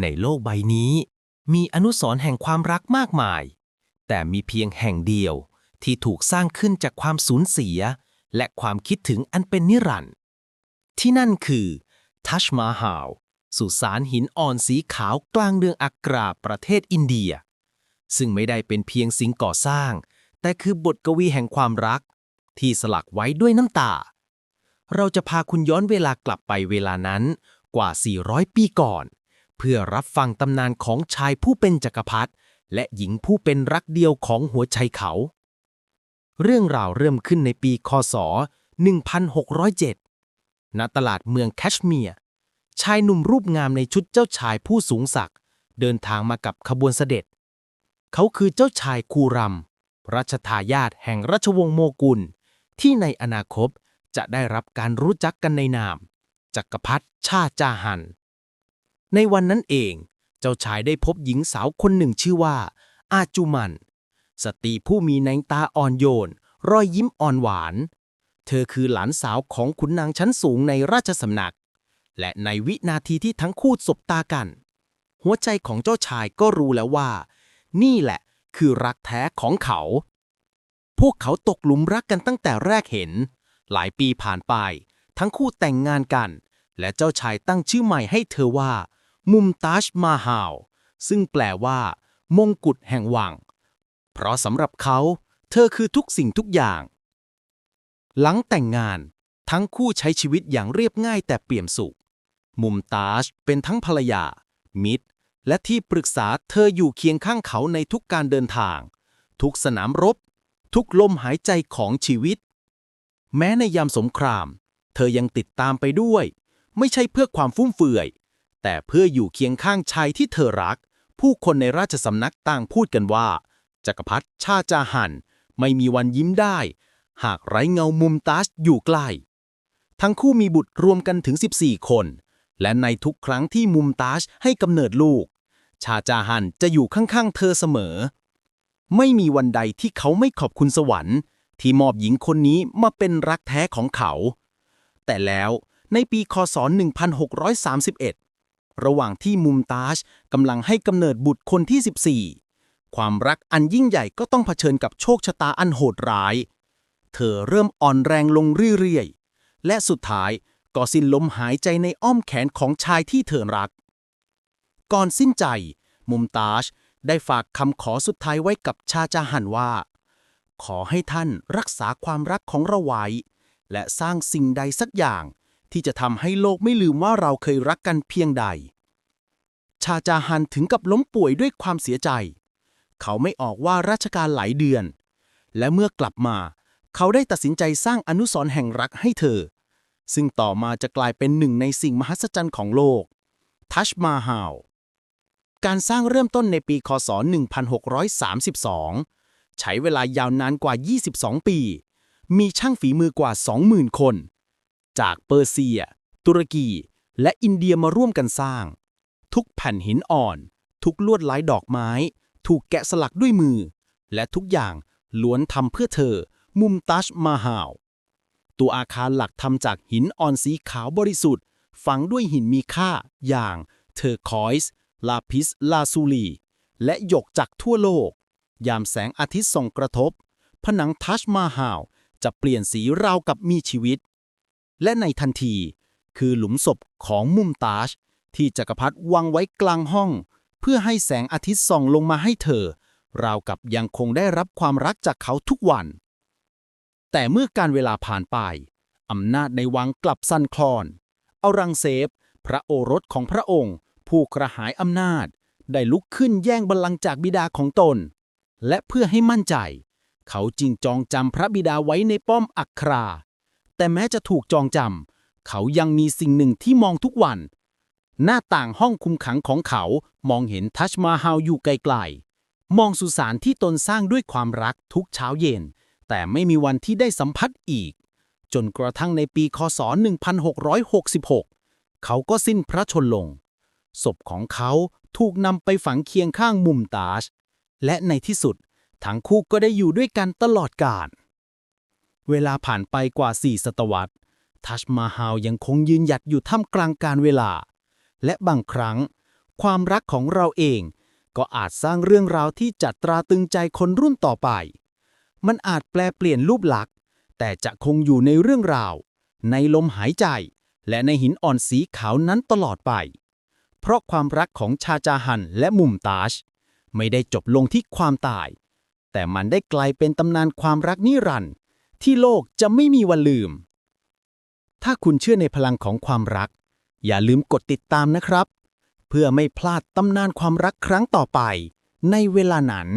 ในโลกใบนี้ มีอนุสรณ์แห่งความรักมากมาย แต่มีเพียงแห่งเดียวที่ถูกสร้างขึ้นจากความสูญเสีย และความคิดถึงอันเป็นนิรันดร์ที่นั่นคือ ทัชมาฮาลสุสานหินอ่อนสีขาวกลางเมืองอักราประเทศอินเดีย ซึ่งไม่ได้เป็นเพียงสิ่งก่อสร้าง แต่คือบทกวีแห่งความรัก ที่สลักไว้ด้วยน้ำตา เราจะพาคุณย้อนเวลากลับไปเวลานั้นกว่า 400 ปีก่อน เพื่อรับฟังตำนานของชายผู้เป็นจักรพรรดิและหญิงผู้เป็นรักเดียวของหัวใจเขา เรื่องราวเริ่มขึ้นในปีคศ 1607 ณ ตลาดเมืองแคชเมียร์ ชายหนุ่มรูปงามในชุดเจ้าชายผู้สูงศักดิ์เดินทางมากับขบวนเสด็จ เขาคือเจ้าชายคูรัม รัชทายาทแห่งราชวงศ์โมกุล ที่ในอนาคตจะได้รับการรู้จักกันในนาม จักรพรรดิชาจาหัน ในวันนั้นเอง เจ้าชายได้พบหญิงสาวคนหนึ่งชื่อว่า อาจุมัน สตรีผู้มีแนงตาอ่อนโยน รอยยิ้มอ่อนหวาน เธอคือหลานสาวของขุนนางชั้นสูงในราชสำนัก และในวินาทีที่ทั้งคู่สบตากัน หัวใจของเจ้าชายก็รู้แล้วว่า นี่แหละคือรักแท้ของเขา พวกเขาตกหลุมรักกันตั้งแต่แรกเห็น หลายปีผ่านไป ทั้งคู่แต่งงานกัน และเจ้าชายตั้งชื่อใหม่ให้เธอว่า มุมตาชมาฮาลซึ่งแปลว่า มงกุฎแห่งวัง เพราะสำหรับเขา เธอคือทุกสิ่งทุกอย่าง หลังแต่งงาน ทั้งคู่ใช้ชีวิตอย่างเรียบง่ายแต่เปี่ยมสุข มุมตาชเป็นทั้งภรรยา มิตร และที่ปรึกษาเธออยู่เคียงข้างเขาในทุกการเดินทาง ทุกสนามรบ ทุกลมหายใจของชีวิต แม้ในยามสงคราม เธอยังติดตามไปด้วย ไม่ใช่เพื่อความฟุ่มเฟือย แต่เพื่ออยู่เคียงข้างชายที่เธอรัก ผู้คนในราชสำนักต่างพูดกันว่า จักรพรรดิชาจาหันไม่มีวันยิ้มได้ หากไร้เงามุมตาชอยู่ใกล้ ทั้งคู่มีบุตรรวมกันถึง 14 คน และในทุกครั้งที่มุมตาชให้กำเนิดลูก ชาจาหันจะอยู่ข้างๆเธอเสมอ ไม่มีวันใดที่เขาไม่ขอบคุณสวรรค์ ที่มอบหญิงคนนี้มาเป็นรักแท้ของเขา แต่แล้วในปีคศ 1631 ระหว่างที่มุมตาชกำลังให้กำเนิดบุตรคนที่ 14 ความรักอันยิ่งใหญ่ก็ต้องเผชิญกับโชคชะตาอันโหดร้าย เธอเริ่มอ่อนแรงลงเรื่อยๆ และสุดท้ายก็สิ้นลมหายใจในอ้อมแขนของชายที่เธอรัก ก่อนสิ้นใจ มุมตาชได้ฝากคำขอสุดท้ายไว้กับชาจาหันว่า ขอให้ท่านรักษาความรักของเราไว้ และสร้างสิ่งใดสักอย่าง ที่จะทำให้โลกไม่ลืมว่าเราเคยรักกันเพียงใด ชาจาฮันถึงกับล้มป่วยด้วยความเสียใจ เขาไม่ออกว่าราชการหลายเดือน และเมื่อกลับมา เขาได้ตัดสินใจสร้างอนุสรณ์แห่งรักให้เธอ ซึ่งต่อมาจะกลายเป็นหนึ่งในสิ่งมหัศจรรย์ของโลก ทัชมาฮาลการสร้างเริ่มต้นในปี คศ 1632 ใช้เวลายาวนานกว่า 22 ปี มีช่างฝีมือกว่า 20,000 คน จากเปอร์เซีย ตุรกี และอินเดียมาร่วมกันสร้าง ทุกแผ่นหินอ่อน ทุกลวดลายดอกไม้ ถูกแกะสลักด้วยมือ และทุกอย่างล้วนทำเพื่อเธอ มุมตัชมาฮาลตัวอาคารหลักทำจากหินอ่อนสีขาวบริสุทธิ์ ฝังด้วยหินมีค่าอย่างเทอร์คอยส์ลาพิสลาซูลี และหยกจากทั่วโลก ยามแสงอาทิตย์ส่องกระทบ ผนังทัชมาฮาลจะเปลี่ยนสีราวกับมีชีวิต และในทันที คือหลุมศพของมุมตาช ที่จักรพรรดิวางไว้กลางห้อง เพื่อให้แสงอาทิตย์ส่องลงมาให้เธอ ราวกับยังคงได้รับความรักจากเขาทุกวัน แต่เมื่อการเวลาผ่านไป อำนาจในวังกลับสั่นคลอน เอารังเซฟ พระโอรสของพระองค์ ผู้กระหายอำนาจ ได้ลุกขึ้นแย่งบัลลังก์จากบิดาของตน และเพื่อให้มั่นใจ เขาจึงจองจำพระบิดาไว้ในป้อมอัครา แต่แม้จะถูกจองจำเขายังมีสิ่งหนึ่งที่มองทุกวัน หน้าต่างห้องคุมขังของเขามองเห็นทัชมาฮาลอยู่ไกลๆ มองสุสานที่ตนสร้างด้วยความรักทุกเช้าเย็น แต่ไม่มีวันที่ได้สัมผัสอีก จนกระทั่งในปีคศ 1666 เขาก็สิ้นพระชนลง ศพของเขาถูกนำไปฝังเคียงข้างมุมตาช และในที่สุด ทั้งคู่ก็ได้อยู่ด้วยกันตลอดกาล เวลาผ่านไปกว่า 4 ศตวรรษ ทัชมาฮาลยังคงยืนหยัดอยู่ท่ามกลางการเวลา และบางครั้ง ความรักของเราเอง ก็อาจสร้างเรื่องราวที่จัดตราตึงใจคนรุ่นต่อไป มันอาจแปลเปลี่ยนรูปลักษณ์ แต่จะคงอยู่ในเรื่องราว ในลมหายใจ และในหินอ่อนสีขาวนั้นตลอดไป เพราะความรักของชาจาฮันและมุมตาช ไม่ได้จบลงที่ความตาย แต่มันได้กลายเป็นตำนานความรักนิรันดร์ ที่โลกจะไม่มีวันลืม ถ้าคุณเชื่อในพลังของความรัก อย่าลืมกดติดตามนะครับ เพื่อไม่พลาดตำนานความรักครั้งต่อไป ในเวลานั้น